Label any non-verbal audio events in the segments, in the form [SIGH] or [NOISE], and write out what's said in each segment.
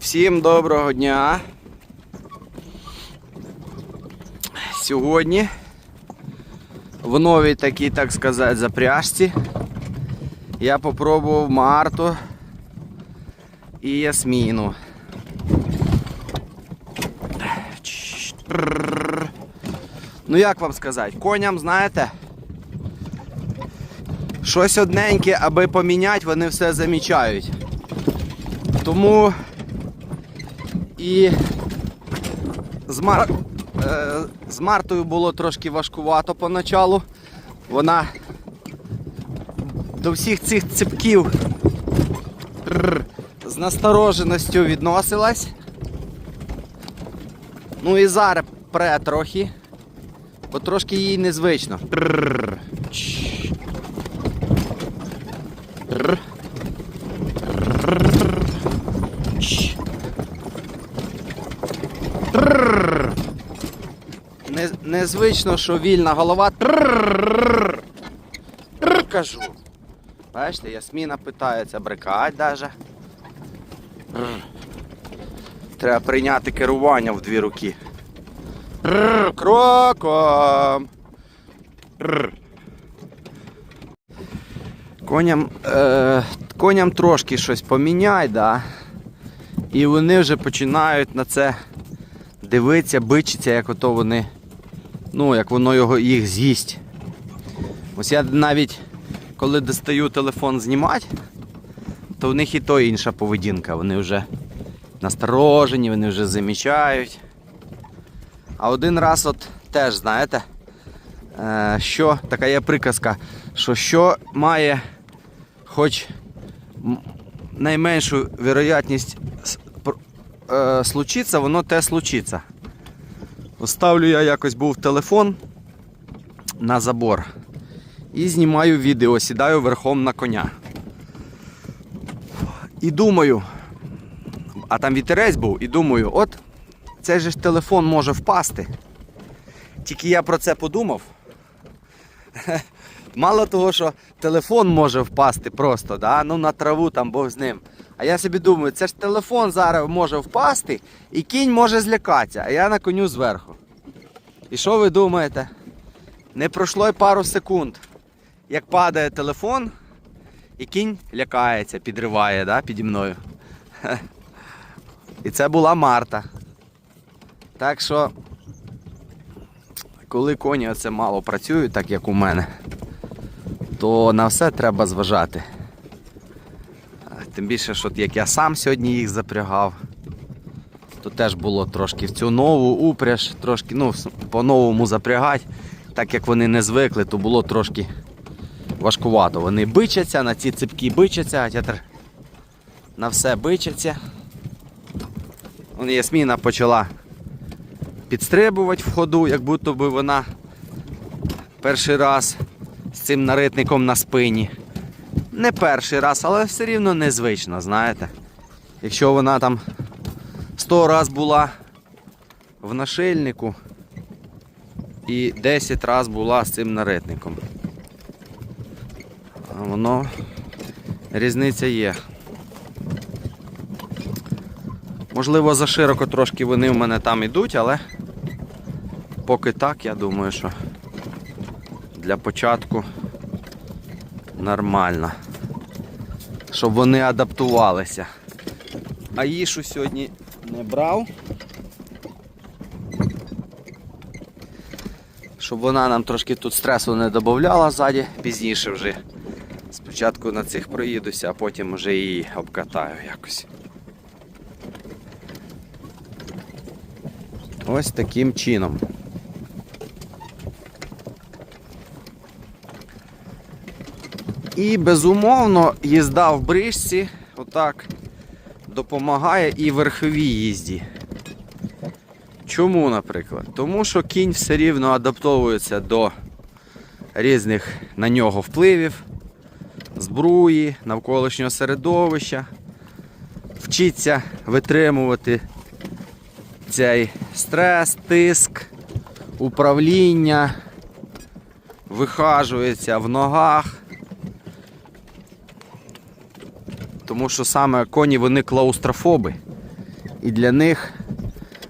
Всім доброго дня. Сьогодні в новій такій, так сказати, запряжці я попробував Марту і Ясміну. Ну як вам сказати, коням, знаєте, щось одненьке, аби поміняти, вони все замічають. Тому і з, Мар... е, з Мартою було трошки важкувато поначалу. Вона до всіх цих ципків з настороженістю відносилась. Ну і зараз пре трохи, бо трошки їй незвично. Тррр. Чш. Тррр. Чш. Трррр. Не, незвично, що вільна голова. Кажу. Бачите, Ясміна питається, брикать даже. Треба прийняти керування в дві руки. Кроком. Коням, е, коням трошки щось поміняй, да. І вони вже починають на це дивитися, бичиться, як ото вони, ну, як воно його їх з'їсть. Ось я навіть коли достаю телефон знімати, то в них і то інша поведінка. Вони вже насторожені, вони вже замічають. А один раз от теж, знаєте, е, що така є приказка, що що має хоч найменшу вероятність с- е, случиться, воно те случиться. Ставлю я якось був телефон на забор і знімаю відео, сідаю верхом на коня. І думаю, а там вітерець був, і думаю, от цей же ж телефон може впасти. Тільки я про це подумав. [LAUGHS] Мало того, що телефон може впасти просто, да? ну на траву там Бог з ним. А я собі думаю, це ж телефон зараз може впасти і кінь може злякатися, а я на коню зверху. І що ви думаєте? Не пройшло й пару секунд, як падає телефон, і кінь лякається, підриває да, піді мною. І це була Марта. Так що, коли коні оце мало працюють, так як у мене, то на все треба зважати. Тим більше, що як я сам сьогодні їх запрягав, то теж було трошки в цю нову упряж, трошки ну, по-новому запрягати, так як вони не звикли, то було трошки важкувато. Вони бичаться, на ці ципки бичаться, а тепер на все бичаться. Вон Ясміна почала підстрибувати в ходу, як будто би вона перший раз з цим наритником на спині. Не перший раз, але все рівно незвично, знаєте. Якщо вона там 100 раз була в нашильнику і 10 раз була з цим наритником. Воно різниця є. Можливо, зашироко трошки вони в мене там ідуть, але поки так, я думаю, що для початку нормально. Щоб вони адаптувалися. А їшу сьогодні не брав. Щоб вона нам трошки тут стресу не додавала ззаді, пізніше вже. Спочатку на цих проїдуся, а потім вже її обкатаю якось. Ось таким чином. І безумовно їзда в брижці отак допомагає і верховій їзді. Чому, наприклад? Тому що кінь все рівно адаптовується до різних на нього впливів, збруї, навколишнього середовища, вчиться витримувати цей стрес, тиск, управління, вихажується в ногах. Тому що саме коні вони клаустрофоби. І для них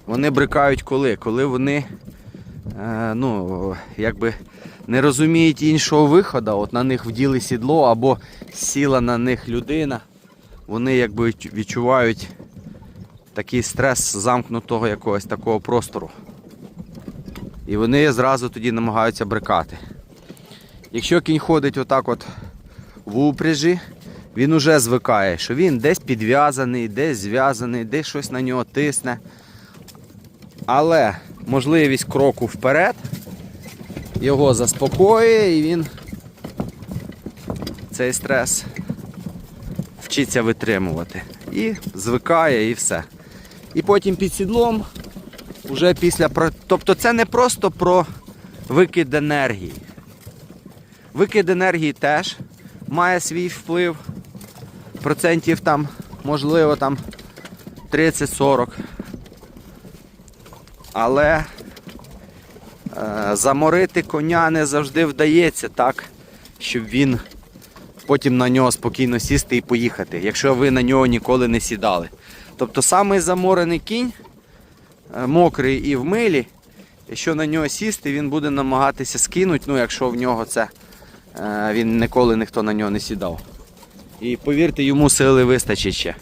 вони брикають коли? Коли вони е, ну, якби не розуміють іншого виходу, от на них вділи сідло або сіла на них людина, вони якби відчувають такий стрес замкнутого якогось такого простору. І вони зразу тоді намагаються брикати. Якщо кінь ходить отак от в упряжі, він уже звикає, що він десь підв'язаний, десь зв'язаний, десь щось на нього тисне. Але можливість кроку вперед його заспокоює і він цей стрес вчиться витримувати. І звикає і все. І потім під сідлом, уже після Тобто це не просто про викид енергії. Викид енергії теж має свій вплив. Процентів там, можливо, там 30-40. Але е, заморити коня не завжди вдається так, щоб він потім на нього спокійно сісти і поїхати, якщо ви на нього ніколи не сідали. Тобто самий заморений кінь, е, мокрий і в милі, якщо на нього сісти, він буде намагатися скинути, ну якщо в нього це е, він ніколи ніхто на нього не сідав. І повірте, йому сили вистачить ще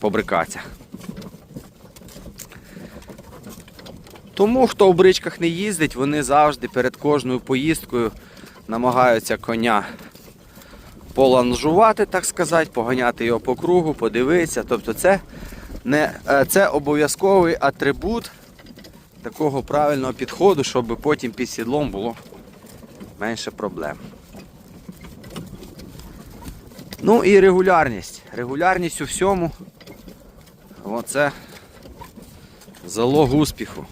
побрикатися. Тому хто в бричках не їздить, вони завжди перед кожною поїздкою намагаються коня поланжувати, так сказати, поганяти його по кругу, подивитися. Тобто це, не, е, це обов'язковий атрибут такого правильного підходу, щоб потім під сідлом було менше проблем. Ну і регулярність. Регулярність у всьому. Оце залог успіху.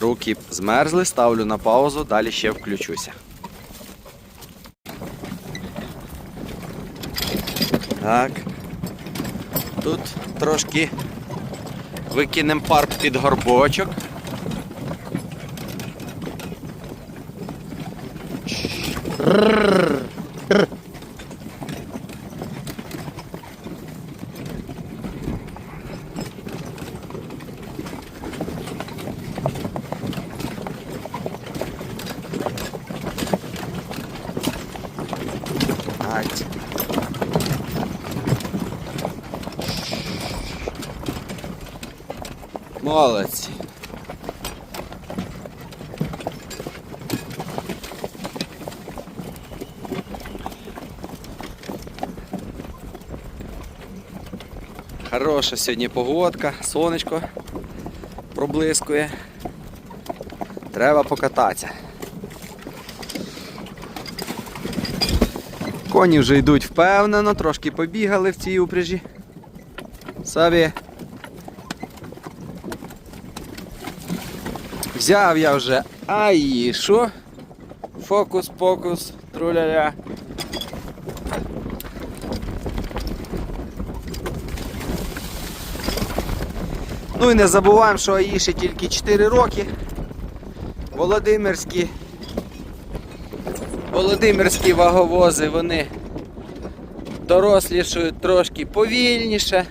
Руки змерзли, ставлю на паузу, далі ще включуся. Так. Тут трошки викинемо парк під горбочок. Молодці. Хороша сьогодні погодка, сонечко проблискує. Треба покататися. Коні вже йдуть впевнено, трошки побігали в цій упряжі. Собі. Взяв я вже Аїшу. Фокус-покус, труляля. Ну і не забуваємо, що Аїші тільки 4 роки. Володимирські. Володимирські ваговози, вони дорослішають трошки повільніше.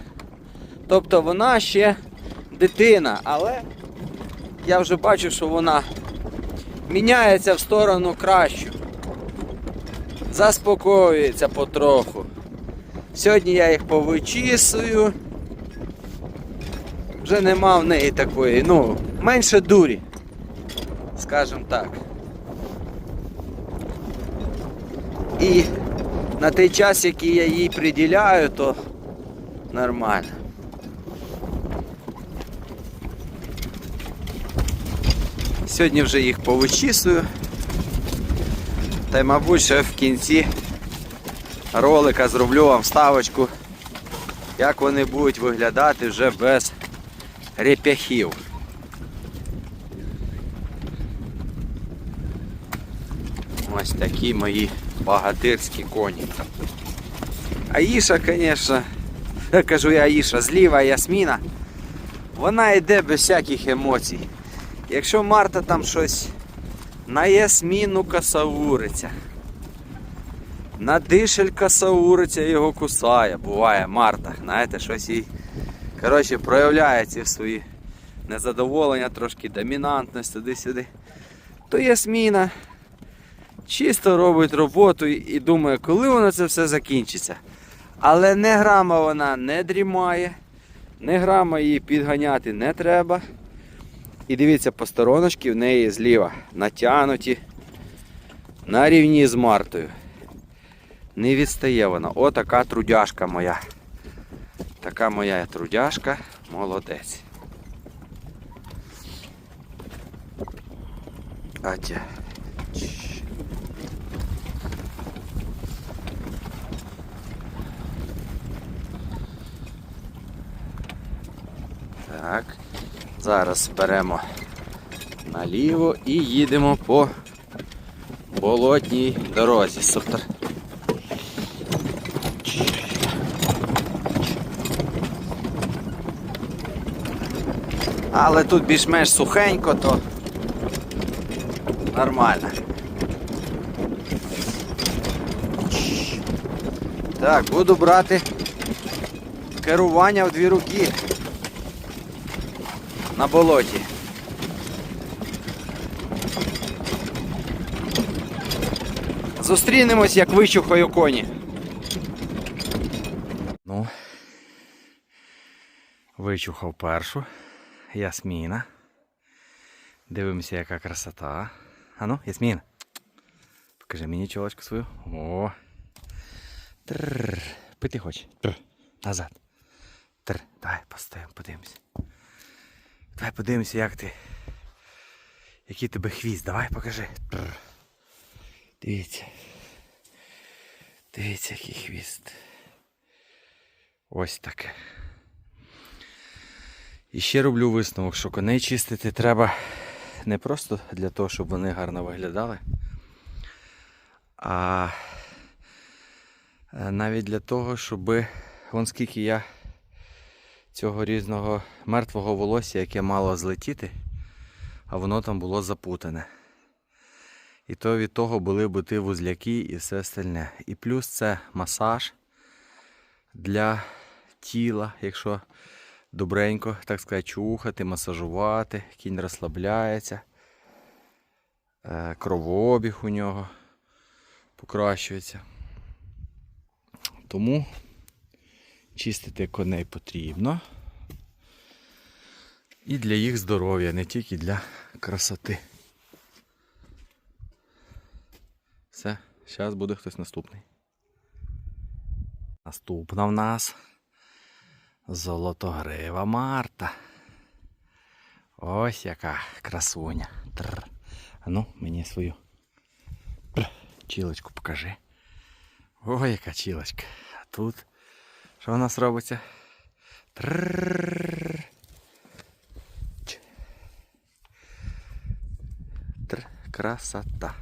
Тобто вона ще дитина, але я вже бачу, що вона міняється в сторону кращу. Заспокоюється потроху. Сьогодні я їх повичісую. Вже нема в неї такої, ну, менше дурі, скажімо так. І на той час, який я їй приділяю, то нормально. Сьогодні вже їх повичісую. Та й, мабуть, ще в кінці ролика зроблю вам вставочку, як вони будуть виглядати вже без реп'яхів. Ось такі мої богатирські коні. Аїша, звісно, [LAUGHS] кажу я Аїша, зліва Ясміна, вона йде без всяких емоцій. Якщо Марта там щось на Ясміну косавуриться, Надишелька сауриця його кусає. Буває Марта. Знаєте, щось їй коротше, проявляє ці свої незадоволення, трошки домінантність туди-сюди. То Ясміна чисто робить роботу і, думає, коли воно це все закінчиться. Але не грама вона не дрімає, не грама її підганяти не треба. І дивіться, постороночки в неї зліва натянуті на рівні з Мартою. Не відстає вона. Отака трудяшка моя. Така моя трудяшка, молодець. Атя. Так. Зараз беремо наліво і їдемо по болотній дорозі. Супер. Але тут більш-менш сухенько, то нормально. Так, буду брати керування в дві руки на болоті. Зустрінемось, як вичухаю коні. Ну, вичухав першу. Ясміна. Дивимося, яка красота. Ану, Ясмін. Покажи мені чолочку свою. О. Трррр. Пити хоче. Тррр. Назад. Тррр. Давай постоїмо, подивимося. Давай подивимося, як ти. Який тебе хвіст. Давай покажи. Тррр. Дивіться. Дивіться, який хвіст. Ось таке. І ще роблю висновок, що коней чистити треба не просто для того, щоб вони гарно виглядали, а е, навіть для того, щоб вон скільки я цього різного мертвого волосся, яке мало злетіти, а воно там було запутане. І то від того були бути вузляки і все остальне. І плюс це масаж для тіла, якщо добренько, так сказати, чухати, масажувати, кінь розслабляється, е, кровообіг у нього покращується. Тому чистити коней потрібно. І для їх здоров'я, не тільки для красоти. Все, зараз буде хтось наступний. Наступна в нас золотогрива Марта. Ось яка красуня. Трр. А ну, мені свою Трр. чілочку покажи. Ой, яка чілочка. А тут що у нас робиться? Тррррррр. Тр. Красота.